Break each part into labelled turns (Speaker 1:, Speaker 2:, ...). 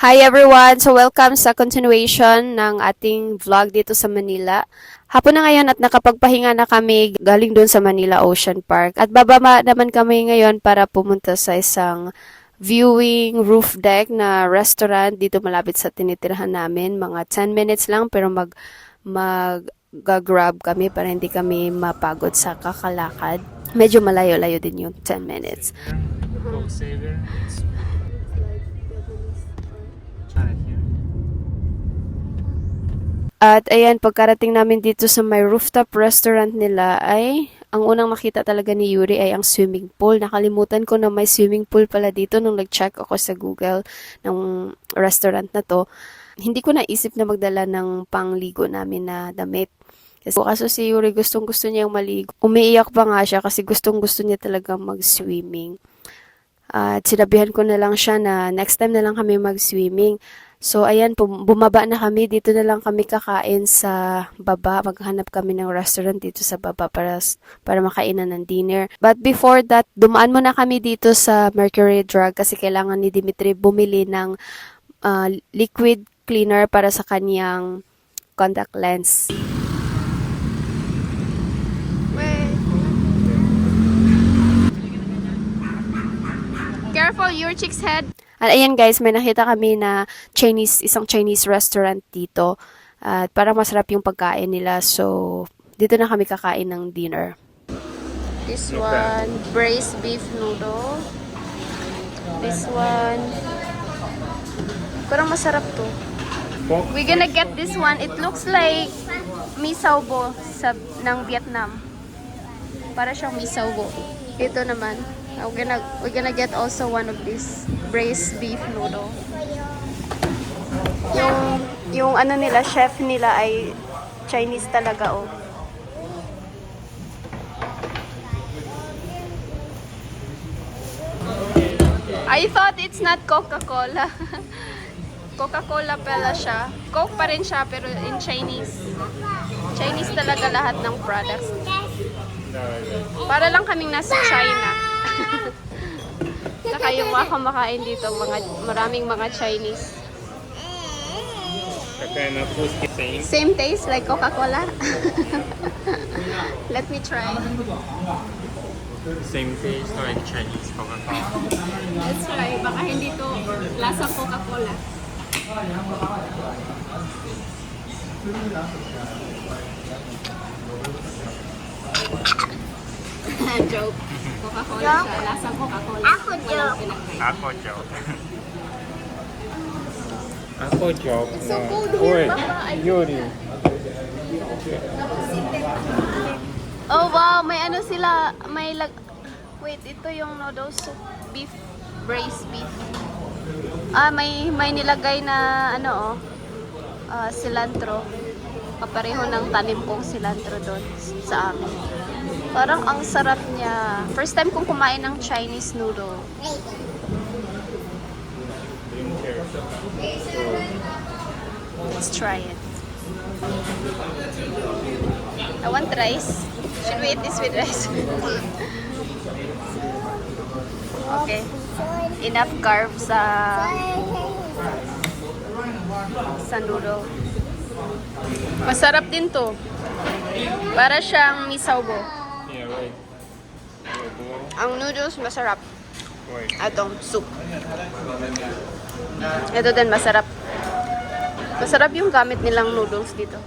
Speaker 1: Hi everyone! So welcome sa continuation ng ating vlog dito sa Manila. Hapon na ngayon at nakapagpahinga na kami galing doon sa Manila Ocean Park. At bababa naman kami ngayon para pumunta sa isang viewing roof deck na restaurant dito malapit sa tinitirahan namin. Mga 10 minutes lang pero mag mag grab kami para hindi kami mapagod sa kakalakad. Medyo malayo-layo din yung 10 minutes.
Speaker 2: Coke Saver. It's
Speaker 1: At ayan, pagkarating namin dito sa may rooftop restaurant nila ay ang unang makita talaga ni Yuri ay ang swimming pool. Nakalimutan ko na may swimming pool pala dito nung nag-check ako sa Google ng restaurant na to. Hindi ko naisip na magdala ng pangligo namin na damit. Kasi kaso si Yuri gustong gusto niyang maligo. Umiiyak pa nga siya kasi gustong gusto niya talaga mag-swimming. At sinabihan ko na lang siya na next time na lang kami mag-swimming. So, ayan, bumaba na kami. Dito na lang kami kakain sa baba. Maghanap kami ng restaurant dito sa baba para, para makainan ng dinner. But before that, dumaan muna kami dito sa Mercury Drug kasi kailangan ni Dimitri bumili ng ah, liquid cleaner para sa kanyang contact lens. Careful your chick's head. At ayan guys, may nakita kami na Chinese, isang Chinese restaurant dito. At parang masarap yung pagkain nila. So, dito na kami kakain ng dinner. This one, braised beef noodle. This one, parang masarap to. We're gonna get this one. It looks like miso bo sa, ng Vietnam. Para siyang miso bo. Ito naman. We're gonna, we're gonna get also one of this braised beef noodle. Yung, yung ano nila, chef nila ay Chinese talaga oh. I thought it's not Coca-Cola. Coca-Cola pala siya. Coke pa rin siya pero in Chinese. Chinese talaga lahat ng products. Para lang kaming nasa China. Saka yung mga kumakain dito, mga, maraming mga Chinese.
Speaker 2: Okay, na food same.
Speaker 1: Same taste like Coca-Cola. Let me try.
Speaker 2: Same taste like Chinese Coca-Cola.
Speaker 1: Let's try. Baka hindi to lasa Coca-Cola. Joke. Coca-Cola siya. Lasang Coca-Cola.
Speaker 3: Ako joke.
Speaker 2: Ako joke. Ako joke.
Speaker 1: so cold here, Papa.
Speaker 2: Yuri.
Speaker 1: Oh wow, may ano sila, may lag... Wait, ito yung noodle soup, beef, braised beef. Ah, may may nilagay na ano oh, ah, cilantro. Kapareho ng tanim kong cilantro doon sa amin. Parang ang sarap niya. First time kong kumain ng Chinese noodle. Let's try it. I want rice. Should we eat this with rice? okay. Enough carbs sa sa noodle. Masarap din to. Para siyang.
Speaker 2: Yeah, wait.
Speaker 1: Ang noodles masarap. Atong soup. Ito din masarap. Masarap yung gamit nilang noodles dito.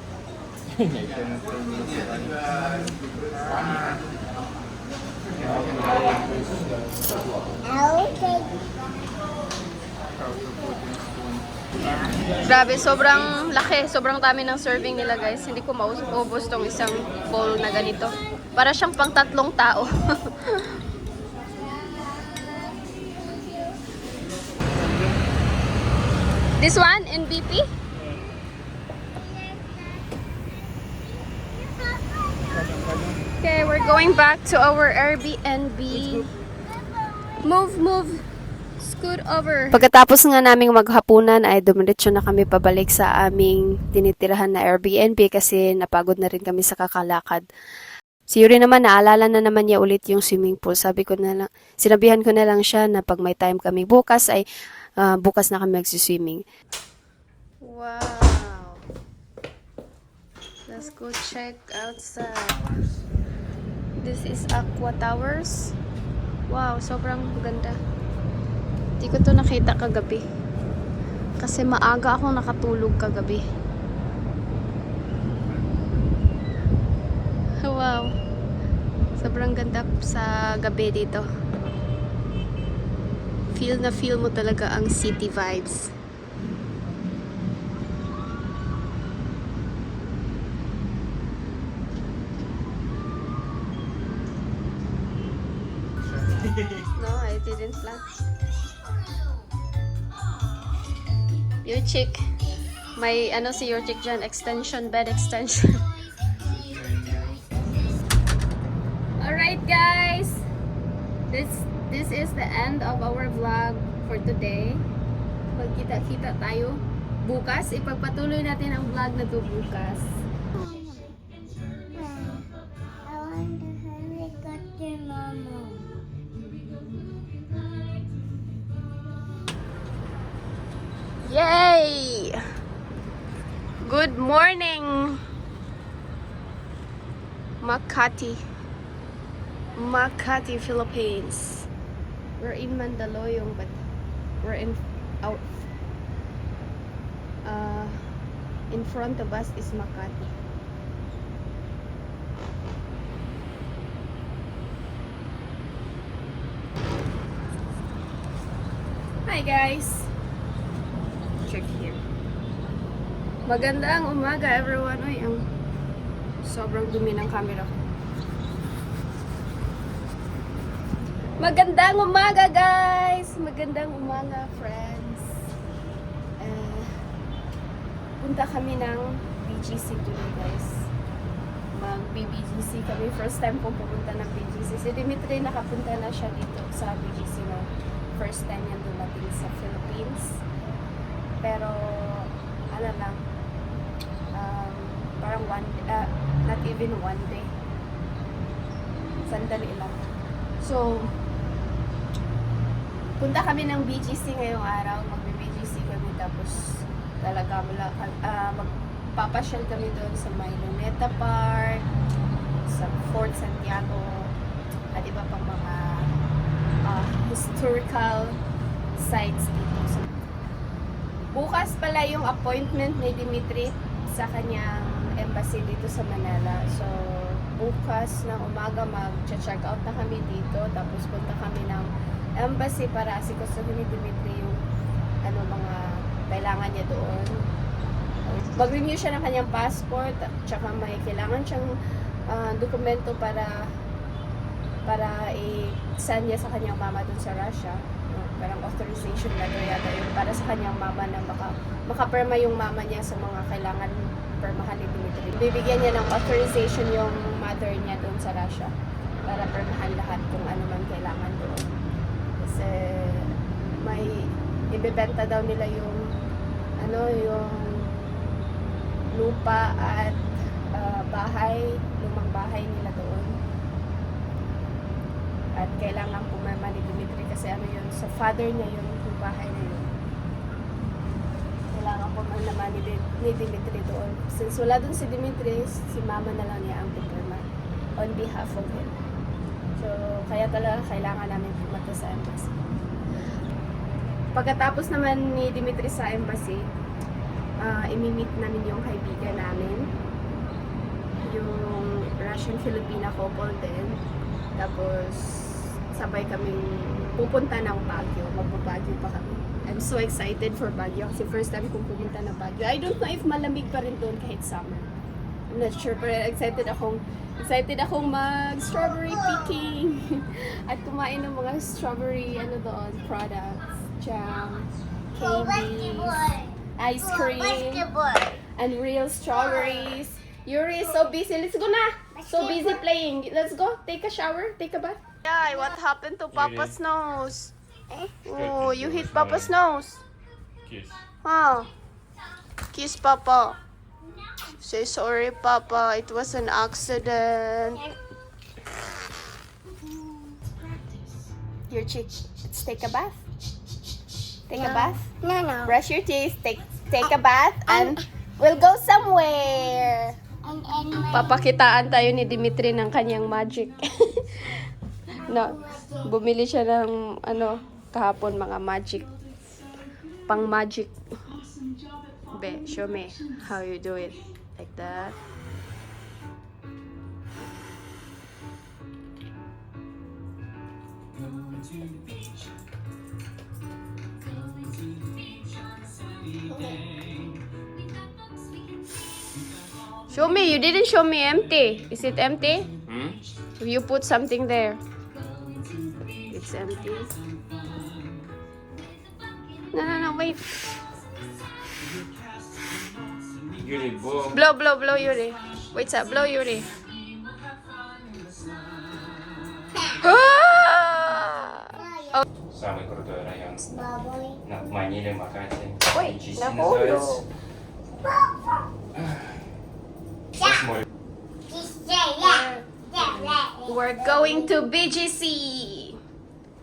Speaker 1: Grabe, sobrang laki. Sobrang dami ng serving nila, guys. Hindi ko maubos tong isang bowl na ganito. Para siyang pang tatlong tao. This one in BP? Okay, we're going back to our Airbnb. Move, move. Scoot over. Pagkatapos nga naming maghapunan ay dumiretso na kami pabalik sa aming tinitirahan na Airbnb kasi napagod na rin kami sa kakalakad. Si Yuri naman, naalala na naman niya ulit yung swimming pool. Sabi ko na lang, sinabihan ko na lang siya na pag may time kami bukas ay ah, bukas na kami magsiswimming. Wow! Let's go check outside. This is Aqua Towers. Wow, sobrang ganda. Hindi ko to nakita kagabi. Kasi maaga akong nakatulog kagabi. Wow. Sobrang ganda sa gabi dito. Feel na feel mo talaga ang city vibes. No, I didn't plan. Your chick. May ano si your chick dyan, extension, bed extension. Today. Magkita-kita tayo bukas. Ipagpatuloy natin ang vlog na to bukas. Yay! Good morning! Makati. Makati, Philippines. We're in Mandaluyong, but we're in out. Uh, in front of us is Makati. Hi guys! check here. Magandang umaga everyone. Uy, ang sobrang dumi ng camera ko. Magandang umaga guys! Magandang umaga friends. Eh, punta kami ng BGC today guys. Mag-BGC kami. First time pong pupunta ng BGC. Si Dimitri nakapunta na siya dito sa BGC no. First time yan dumating sa Philippines. Pero, ano lang, um, parang one, uh, not even one day. Sandali lang. So, punta kami ng BGC ngayong araw. Magbe-BGC kami tapos talaga mula, uh, magpapasyal kami doon sa may Luneta Park, sa Fort Santiago, at iba pang mga uh, historical sites dito sa Bukas pala yung appointment ni Dimitri sa kanyang embassy dito sa Manila. So, bukas ng umaga mag-check out na kami dito. Tapos punta kami ng embassy para asikusuhin ni Dimitri yung ano mga kailangan niya doon. Mag-renew siya ng kanyang passport. Tsaka may kailangan siyang ah, dokumento para para i-send niya sa kanyang mama dun sa Russia. Parang authorization letter yata yun para sa kanyang mama na maka, makaperma yung mama niya sa mga kailangan permahan ni Dimitri. Bibigyan niya ng authorization yung mother niya dun sa Russia para permahan lahat kung ano man kailangan doon. Kasi may ibebenta daw nila yung ano yung lupa at ah, bahay, lumang bahay nila doon. At kailangan pumirma ni Dimitri kasi ano yun, sa father niya yun, yung bahay na yun. Kailangan pumirma ni, Di- ni Dimitri doon. Since wala doon si Dimitri, si mama na lang niya ang pipirma on behalf of him. So, kaya talaga kailangan namin pumunta sa embassy. Pagkatapos naman ni Dimitri sa embassy, ah imi-meet namin yung kaibigan namin. Yung Russian-Filipina couple din. Tapos, sabay kaming pupunta ng Baguio. Magpo-Baguio pa kami. I'm so excited for Baguio kasi first time kong pumunta ng Baguio. I don't know if malamig pa rin doon kahit summer. I'm not sure, pero excited akong excited akong mag strawberry picking at kumain ng mga strawberry ano doon products, jam, candies, ice cream, and real strawberries. Yuri is so busy. Let's go na. So busy playing. Let's go. Take a shower. Take a bath. Yeah, what happened to Papa's nose? Oh, you hit Papa's nose.
Speaker 2: Kiss.
Speaker 1: Huh? Kiss Papa. Say sorry, Papa. It was an accident. Your chick. Let's take a bath. Take a bath?
Speaker 3: No, no.
Speaker 1: Brush your teeth, take take a bath, and we'll go somewhere.
Speaker 3: And, and
Speaker 1: Papakitaan tayo ni Dimitri ng kanyang magic. no, bumili siya ng ano, kahapon mga magic. Pang magic. Be, show me how you do it. Like that. Show me, you didn't show me empty. Is it empty?
Speaker 2: Hmm?
Speaker 1: You put something there. It's empty. No, no, no, wait.
Speaker 2: Yuri, blow.
Speaker 1: Blow, blow, blow, Yuri. Wait, sa, blow, Yuri. Ah! Oh,
Speaker 2: Самый крутой район.
Speaker 3: bubble.
Speaker 2: На Маниле, Макате.
Speaker 1: Ой,
Speaker 2: GC
Speaker 1: на
Speaker 2: называется. Восьмой.
Speaker 3: Just say yeah. Yeah, yeah.
Speaker 1: we're going to BGC.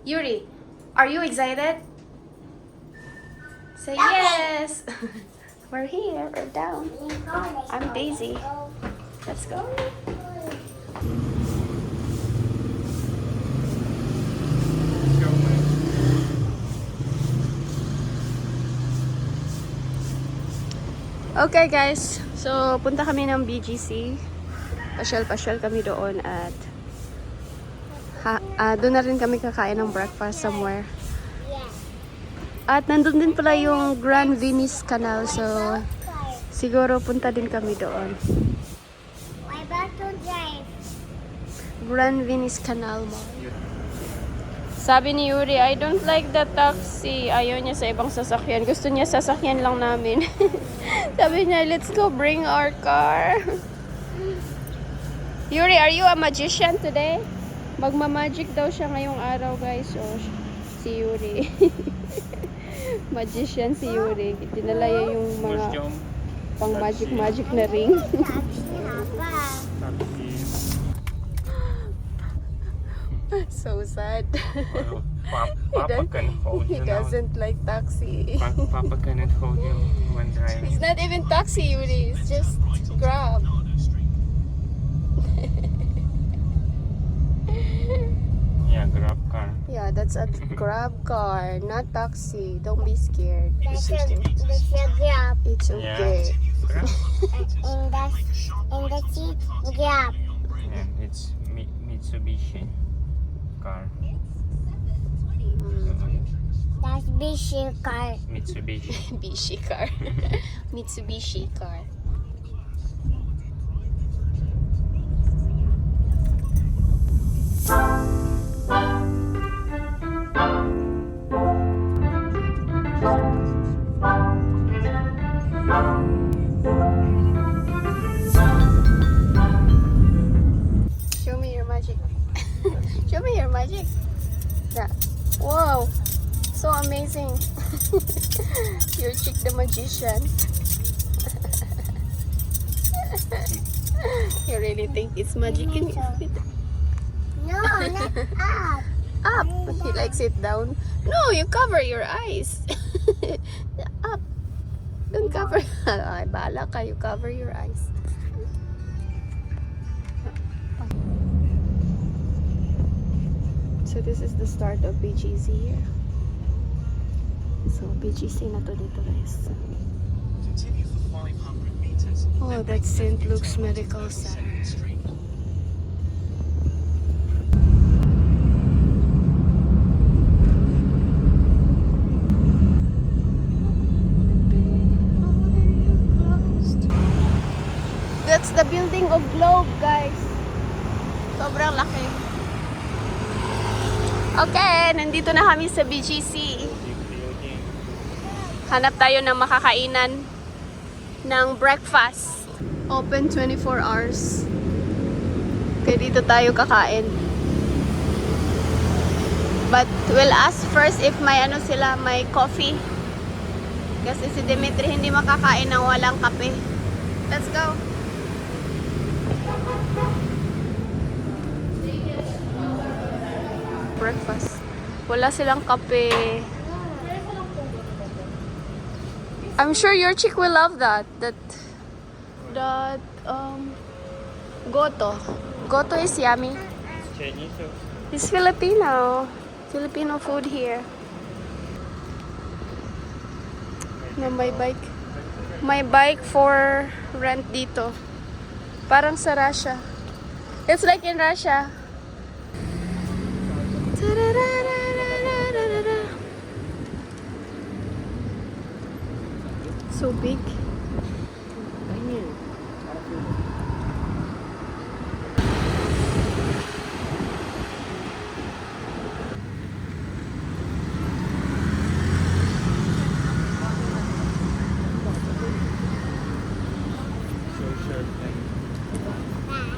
Speaker 1: Yuri, are you excited? Say yes. we're here, we're down. I'm Daisy. Let's go. Okay guys, so punta kami ng BGC. Pasyal-pasyal kami doon at ha, ah, doon na rin kami kakain ng breakfast somewhere. At nandun din pala yung Grand Venice Canal so siguro punta din kami doon. Grand Venice Canal Mall. Sabi ni Yuri, I don't like the taxi. Ayaw niya sa ibang sasakyan. Gusto niya sasakyan lang namin. Sabi niya, let's go bring our car. Yuri, are you a magician today? Magmamagic daw siya ngayong araw, guys. So, si Yuri. magician si Yuri. Dinala yung mga pang magic-magic na ring. so sad. he,
Speaker 2: does, he
Speaker 1: doesn't like taxi.
Speaker 2: Papa can hold him one time.
Speaker 1: It's not even taxi, Yuri. It's just Grab.
Speaker 2: Yeah, grab car.
Speaker 1: Yeah, that's a Grab car, not taxi. Don't be scared.
Speaker 3: That's a, that's a grab.
Speaker 1: It's
Speaker 2: Yeah.
Speaker 1: okay.
Speaker 2: Grab?
Speaker 3: In the, in the seat, grab.
Speaker 2: Yeah, it's Mi- Mitsubishi car.
Speaker 3: That's Bishi car.
Speaker 2: Mitsubishi.
Speaker 1: Mitsubishi car. Mitsubishi car. Magic. Yeah. Wow. So amazing. You're Chick the Magician. you really think it's magic? Can you
Speaker 3: No, not up.
Speaker 1: up? He likes it down. No, you cover your eyes. up. Don't cover. Ay, bala ka. You cover your eyes. This is the start of BGC here. So BGC na to dito guys. Oh, that's St. Luke's Medical Center. That's the building of Globe, guys. Sobrang laki. Okay, nandito na kami sa BGC. Hanap tayo ng makakainan ng breakfast. Open 24 hours. Kaya dito tayo kakain. But we'll ask first if may ano sila, may coffee. Kasi si Dimitri hindi makakain ng walang kape. Let's go. Breakfast. Wala silang kape.
Speaker 4: I'm sure your chick will love that. That that um goto. Goto is yummy.
Speaker 2: It's Chinese or
Speaker 4: It's Filipino. Filipino food here. Na my bike. My bike for rent dito. Parang sa Russia. It's like in Russia. So big.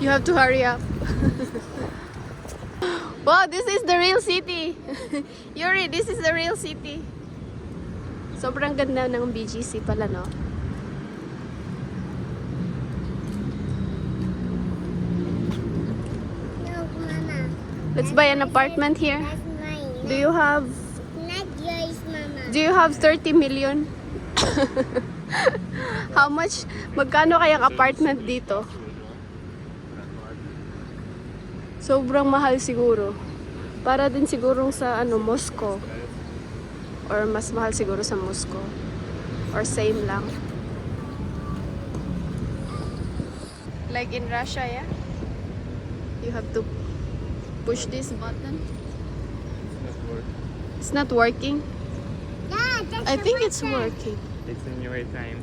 Speaker 4: You have to hurry up. wow, this is the real city. Yuri, this is the real city. Sobrang ganda ng BGC pala, no? Let's buy an apartment here. Do you have
Speaker 3: Not yours, Mama.
Speaker 4: Do you have 30 million? How much? Magkano kayang apartment dito? Sobrang mahal siguro. Para din sigurong sa ano, Moscow. Or mas mahal siguro sa Moscow. Or same lang. Like in Russia, yeah? You have to push this button.
Speaker 2: not work.
Speaker 4: It's not working.
Speaker 3: Yeah, that's
Speaker 4: I think it's
Speaker 3: button.
Speaker 4: working.
Speaker 2: It's in your time.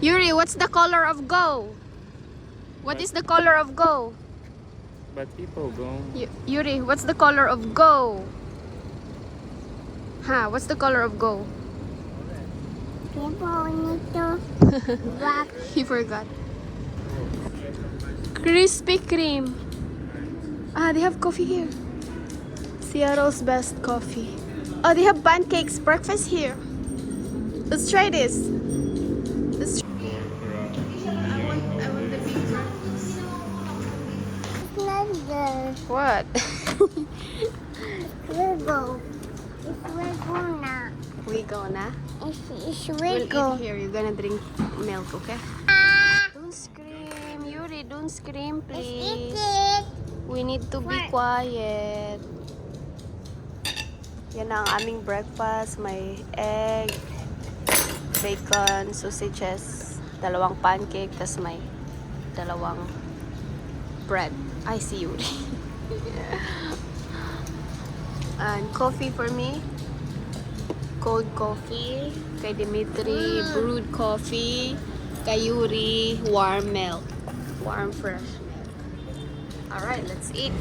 Speaker 4: Yuri, what's the color of go? What is the color of go?
Speaker 2: But people go.
Speaker 4: Y- Yuri, what's the color of go? Huh, what's the color of go?
Speaker 3: People need to walk.
Speaker 4: He forgot. Krispy Kreme. Ah, they have coffee here. Seattle's best coffee. Oh, they have pancakes, breakfast here. Let's try this. Let's try. I want, I want the big breakfast.
Speaker 3: It's not there.
Speaker 4: What?
Speaker 3: We'll now.
Speaker 4: we go na?
Speaker 3: It's, it's
Speaker 4: We'll
Speaker 3: we'll
Speaker 4: eat here. You're gonna drink milk, okay?
Speaker 3: Ah,
Speaker 4: Don't scream, Yuri. Don't scream, please. We need to be quiet. Yan ang aming breakfast. May egg, bacon, sausages, dalawang pancake, tas may dalawang bread. I see Yuri. And coffee for me. Cold coffee. Kay Dimitri, brewed coffee. Kay Yuri, warm milk. Warm fresh milk. Alright, let's eat.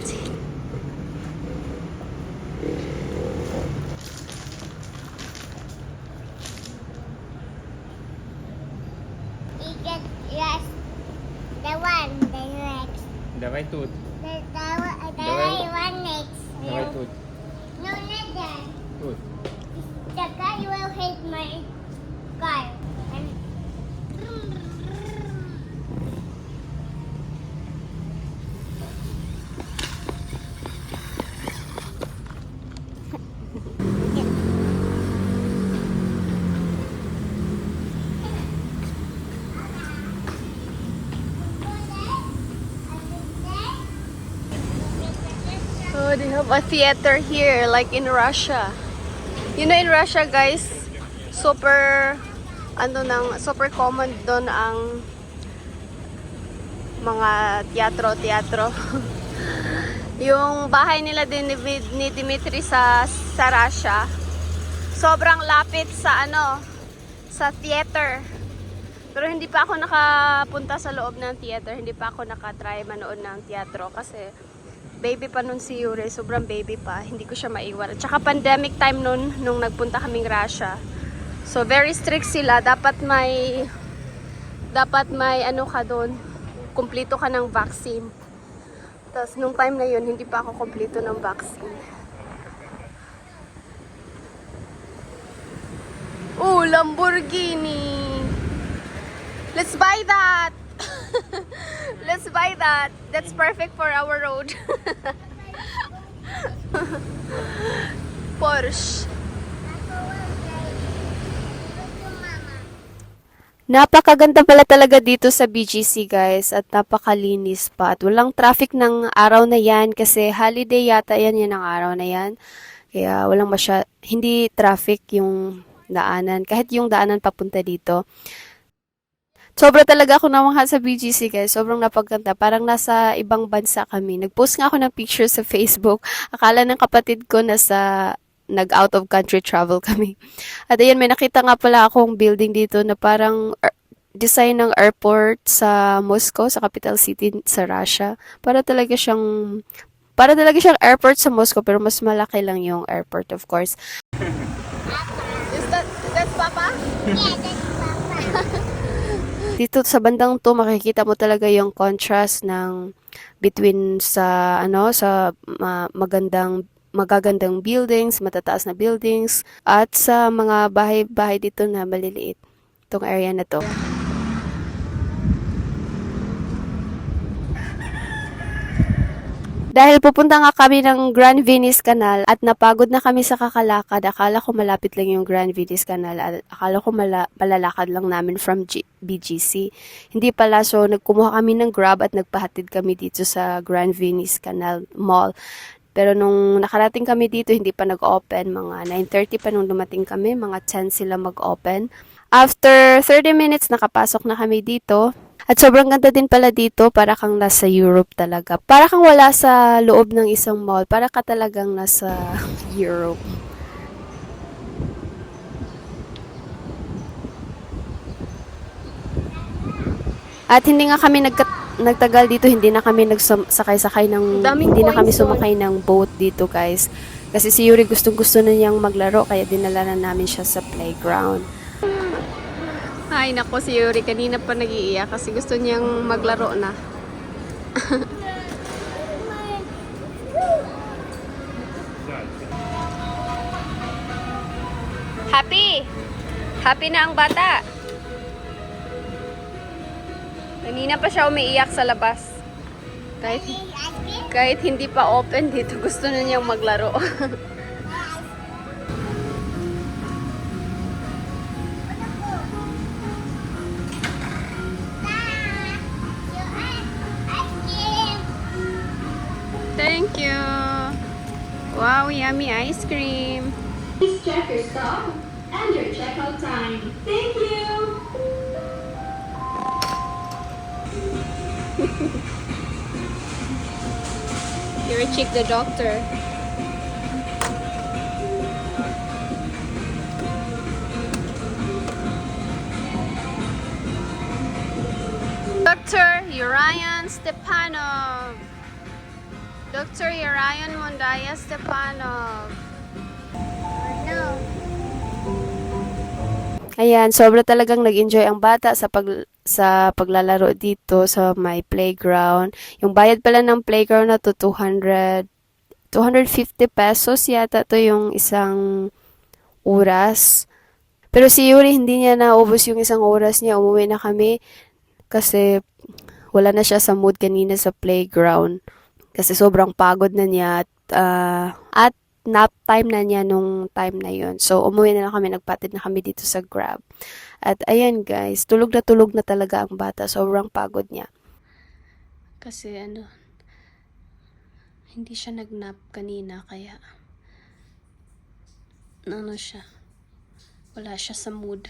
Speaker 3: You get yes. The one, the next.
Speaker 2: Давай тут.
Speaker 4: Have a theater here, like in Russia. You know, in Russia, guys, super, ano nang, super common doon ang mga teatro-teatro. yung bahay nila din ni, Dimitri sa, sa Russia, sobrang lapit sa ano, sa theater. Pero hindi pa ako nakapunta sa loob ng theater, hindi pa ako nakatry manood ng teatro kasi baby pa nun si Yuri, sobrang baby pa, hindi ko siya maiwan. At saka pandemic time nun, nung nagpunta kaming Russia. So very strict sila, dapat may dapat may ano ka doon, kumpleto ka ng vaccine. Tapos nung time na yun, hindi pa ako kumpleto ng vaccine. Oh, Lamborghini! Let's buy that! Let's buy that. That's perfect for our road. Porsche.
Speaker 1: Napakaganda pala talaga dito sa BGC guys at napakalinis pa at walang traffic ng araw na yan kasi holiday yata yan yan ang araw na yan. Kaya walang masya, hindi traffic yung daanan kahit yung daanan papunta dito. Sobra talaga ako namangha sa BGC guys. Sobrang napaganda. Parang nasa ibang bansa kami. Nag-post nga ako ng picture sa Facebook. Akala ng kapatid ko nasa nag-out of country travel kami. At ayan, may nakita nga pala akong building dito na parang er, design ng airport sa Moscow, sa capital city sa Russia. Para talaga siyang para talaga siyang airport sa Moscow pero mas malaki lang yung airport of course. Is that is that Papa?
Speaker 3: Yeah, that's.
Speaker 1: Dito sa bandang to makikita mo talaga yung contrast ng between sa ano sa ma- magandang magagandang buildings, matataas na buildings at sa mga bahay-bahay dito na maliliit. Itong area na to. Dahil pupunta nga kami ng Grand Venice Canal at napagod na kami sa kakalakad, akala ko malapit lang yung Grand Venice Canal at akala ko mala- palalakad lang namin from G- BGC. Hindi pala, so nagkumuha kami ng grab at nagpahatid kami dito sa Grand Venice Canal Mall. Pero nung nakarating kami dito, hindi pa nag-open. Mga 9.30 pa nung dumating kami, mga 10 sila mag-open. After 30 minutes, nakapasok na kami dito. At sobrang ganda din pala dito, para kang nasa Europe talaga. Para kang wala sa loob ng isang mall, para ka talagang nasa Europe. At hindi nga kami nagka- nagtagal dito, hindi na kami nagsakay-sakay ng
Speaker 3: Daming
Speaker 1: hindi na kami
Speaker 3: doon.
Speaker 1: sumakay ng boat dito, guys. Kasi si Yuri gustong-gusto na niyang maglaro kaya dinala na namin siya sa playground. Ay, nako si Yuri kanina pa nag-iiyak kasi gusto niyang maglaro na. Happy! Happy na ang bata! Kanina pa siya umiiyak sa labas. Kahit, kahit hindi pa open dito, gusto na niyang maglaro. Wow, yummy ice cream!
Speaker 4: Please check your stop and your checkout time. Thank you.
Speaker 1: You're a chick the doctor. Dr. Urian Stepanov. Dr. Urian Mondaya Stepanov.
Speaker 3: No.
Speaker 1: Ayan, sobra talagang nag-enjoy ang bata sa pag sa paglalaro dito sa my playground. Yung bayad pala ng playground na to 200 250 pesos yata to yung isang oras. Pero si Yuri hindi niya naubos yung isang oras niya. Umuwi na kami kasi wala na siya sa mood kanina sa playground. Kasi sobrang pagod na niya at, ah, at nap time na niya nung time na yon. So, umuwi na lang kami, nagpatid na kami dito sa Grab. At ayan guys, tulog na tulog na talaga ang bata. Sobrang pagod niya. Kasi ano, hindi siya nagnap kanina kaya ano siya, wala siya sa mood.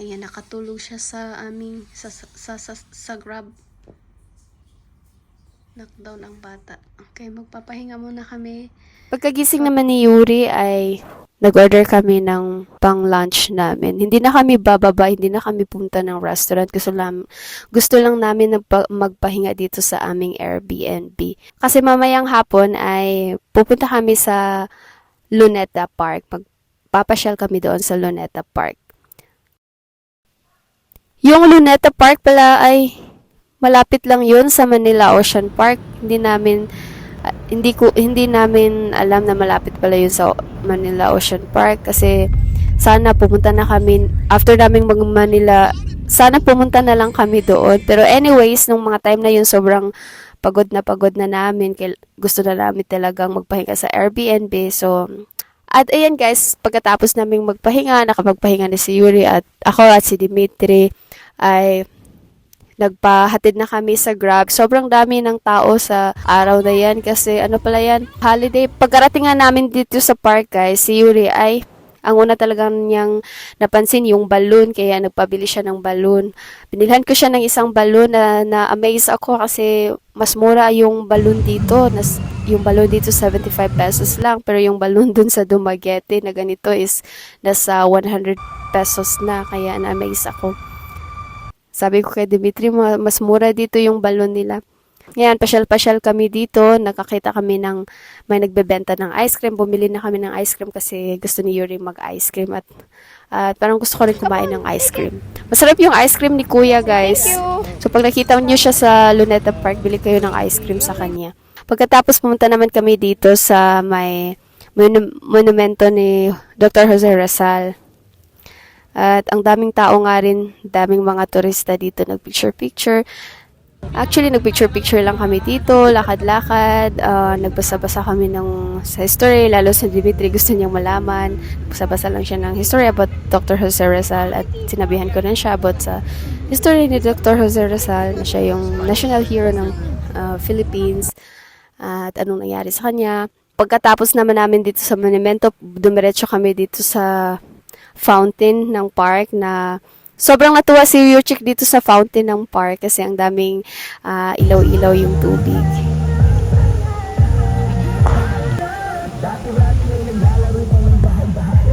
Speaker 1: Ayan, nakatulog siya sa aming, sa, sa, sa, sa Grab. Knockdown ang bata. Okay, magpapahinga muna kami. Pagkagising naman ni Yuri ay nag-order kami ng pang-lunch namin. Hindi na kami bababa, hindi na kami punta ng restaurant. Gusto lang, gusto lang namin magpahinga dito sa aming Airbnb. Kasi mamayang hapon ay pupunta kami sa Luneta Park. Magpapasyal kami doon sa Luneta Park. Yung Luneta Park pala ay malapit lang yun sa Manila Ocean Park. Hindi namin ah, hindi ko hindi namin alam na malapit pala yun sa Manila Ocean Park kasi sana pumunta na kami after naming mag Manila sana pumunta na lang kami doon. Pero anyways nung mga time na yun sobrang pagod na pagod na namin. Gusto na namin talagang magpahinga sa Airbnb. So At ayan guys, pagkatapos naming magpahinga, nakapagpahinga na si Yuri at ako at si Dimitri ay nagpahatid na kami sa Grab. Sobrang dami ng tao sa araw na yan kasi ano pala yan, holiday. Pagkarating nga namin dito sa park guys, si Yuri ay ang una talagang niyang napansin yung balloon, kaya nagpabili siya ng balloon. Binilhan ko siya ng isang balloon na na-amaze ako kasi mas mura yung balloon dito. Nas, yung balloon dito 75 pesos lang, pero yung balloon dun sa Dumaguete na ganito is nasa 100 pesos na, kaya na-amaze ako. Sabi ko kay Dimitri, "Ma- mas mura dito yung balon nila. Ngayon, pasyal-pasyal kami dito. Nakakita kami ng may nagbebenta ng ice cream. Bumili na kami ng ice cream kasi gusto ni Yuri mag-ice cream at at parang gusto ko rin kumain ng ice cream. Masarap yung ice cream ni Kuya, guys. So, pag nakita niyo siya sa Luneta Park, bili kayo ng ice cream sa kanya. Pagkatapos, pumunta naman kami dito sa may monu- monumento ni Dr. Jose Rizal. At ang daming tao nga rin, daming mga turista dito nagpicture-picture. Actually, nagpicture-picture lang kami dito, lakad-lakad, ah, nagbasa-basa kami ng sa history, lalo sa Dimitri gusto niyang malaman. Nagbasa-basa lang siya ng history about Dr. Jose Rizal at sinabihan ko rin siya about sa history ni Dr. Jose Rizal na siya yung national hero ng ah, Philippines at anong nangyari sa kanya. Pagkatapos naman namin dito sa monumento, dumiretso kami dito sa fountain ng park na sobrang natuwa si Yuchik dito sa fountain ng park kasi ang daming ah, ilaw-ilaw yung tubig.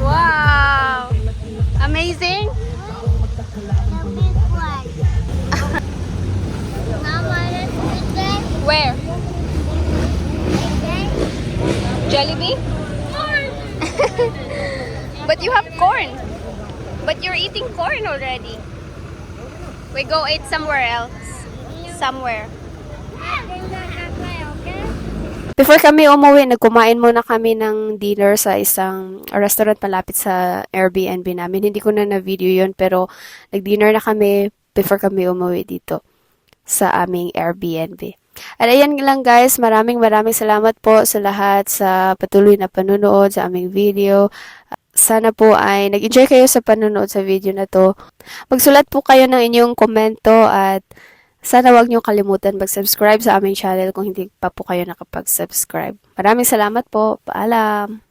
Speaker 1: Wow! Amazing! Where?
Speaker 3: there.
Speaker 1: Jollibee? But you have corn. But you're eating corn already. We go eat somewhere else. Somewhere. Before kami umuwi, nagkumain muna kami ng dinner sa isang restaurant malapit sa Airbnb namin. Hindi ko na na-video yun, pero nag-dinner na kami before kami umuwi dito sa aming Airbnb. At ayan lang guys, maraming maraming salamat po sa lahat sa patuloy na panunood sa aming video. Sana po ay nag-enjoy kayo sa panonood sa video na to. Magsulat po kayo ng inyong komento at sana wag niyo kalimutan mag-subscribe sa aming channel kung hindi pa po kayo nakapag-subscribe. Maraming salamat po. Paalam!